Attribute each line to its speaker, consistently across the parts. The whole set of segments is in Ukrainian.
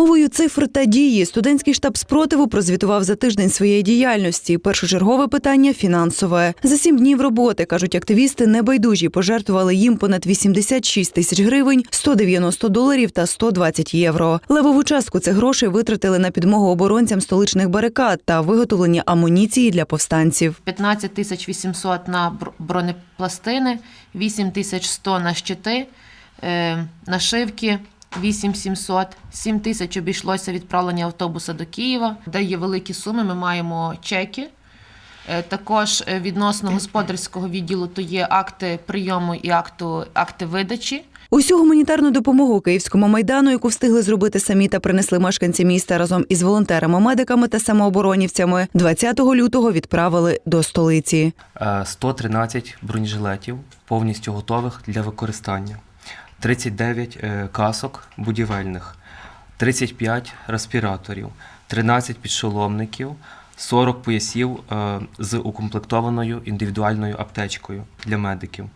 Speaker 1: Мовою цифр та дії студентський штаб спротиву прозвітував за тиждень своєї діяльності. Першочергове питання фінансове. За сім днів роботи кажуть активісти, небайдужі пожертвували їм понад 86 тисяч гривень, 190 доларів та 120 євро. Левову частку цих грошей витратили на підмогу оборонцям столичних барикад та виготовлення амуніції для повстанців.
Speaker 2: 15 тисяч 800 на бронепластини, 8 тисяч 100 на щити, е, нашивки 8700, 7 тисяч обійшлося відправлення автобуса до Києва, де є великі суми. Ми маємо чеки. Е, Також е, відносно господарського відділу то є акти прийому і акту, акти видачі.
Speaker 1: Усю гуманітарну допомогу київському майдану, яку встигли зробити самі та принесли мешканці міста разом із волонтерами, медиками та самооборонівцями, 20 лютого відправили до столиці.
Speaker 3: Е, 113 бронежилетів повністю готових для використання, 39 е, касок будівельних, 35 респіраторів, 13 підшоломників, 40 поясів е, з укомплектованою індивідуальною аптечкою для медиків.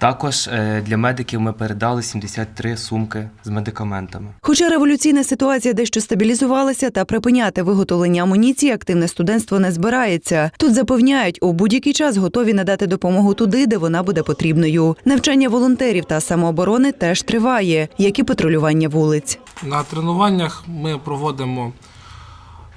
Speaker 3: Також е, для медиків ми передали 73 сумки з медикаментами.
Speaker 1: Хоча революційна ситуація дещо стабілізувалася та припиняти виготовлення амуніції активне студентство не збирається. Тут запевняють, у будь-який час готові надати допомогу туди, де вона буде потрібною. Навчання волонтерів та самооборони теж триває, як і патрулювання вулиць.
Speaker 4: На тренуваннях ми проводимо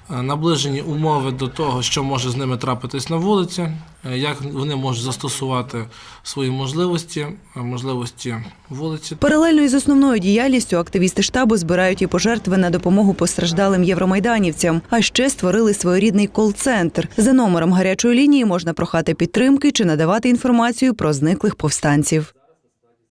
Speaker 4: наближені умови до того, що може з ними трапитись на вулиці, е, як вони можуть застосувати свої можливості, е, можливості вулиці.
Speaker 1: Паралельно із основною діяльністю активісти штабу збирають і пожертви на допомогу постраждалим євромайданівцям. А ще створили своєрідний кол-центр. За номером гарячої лінії можна прохати підтримки чи надавати інформацію про зниклих повстанців.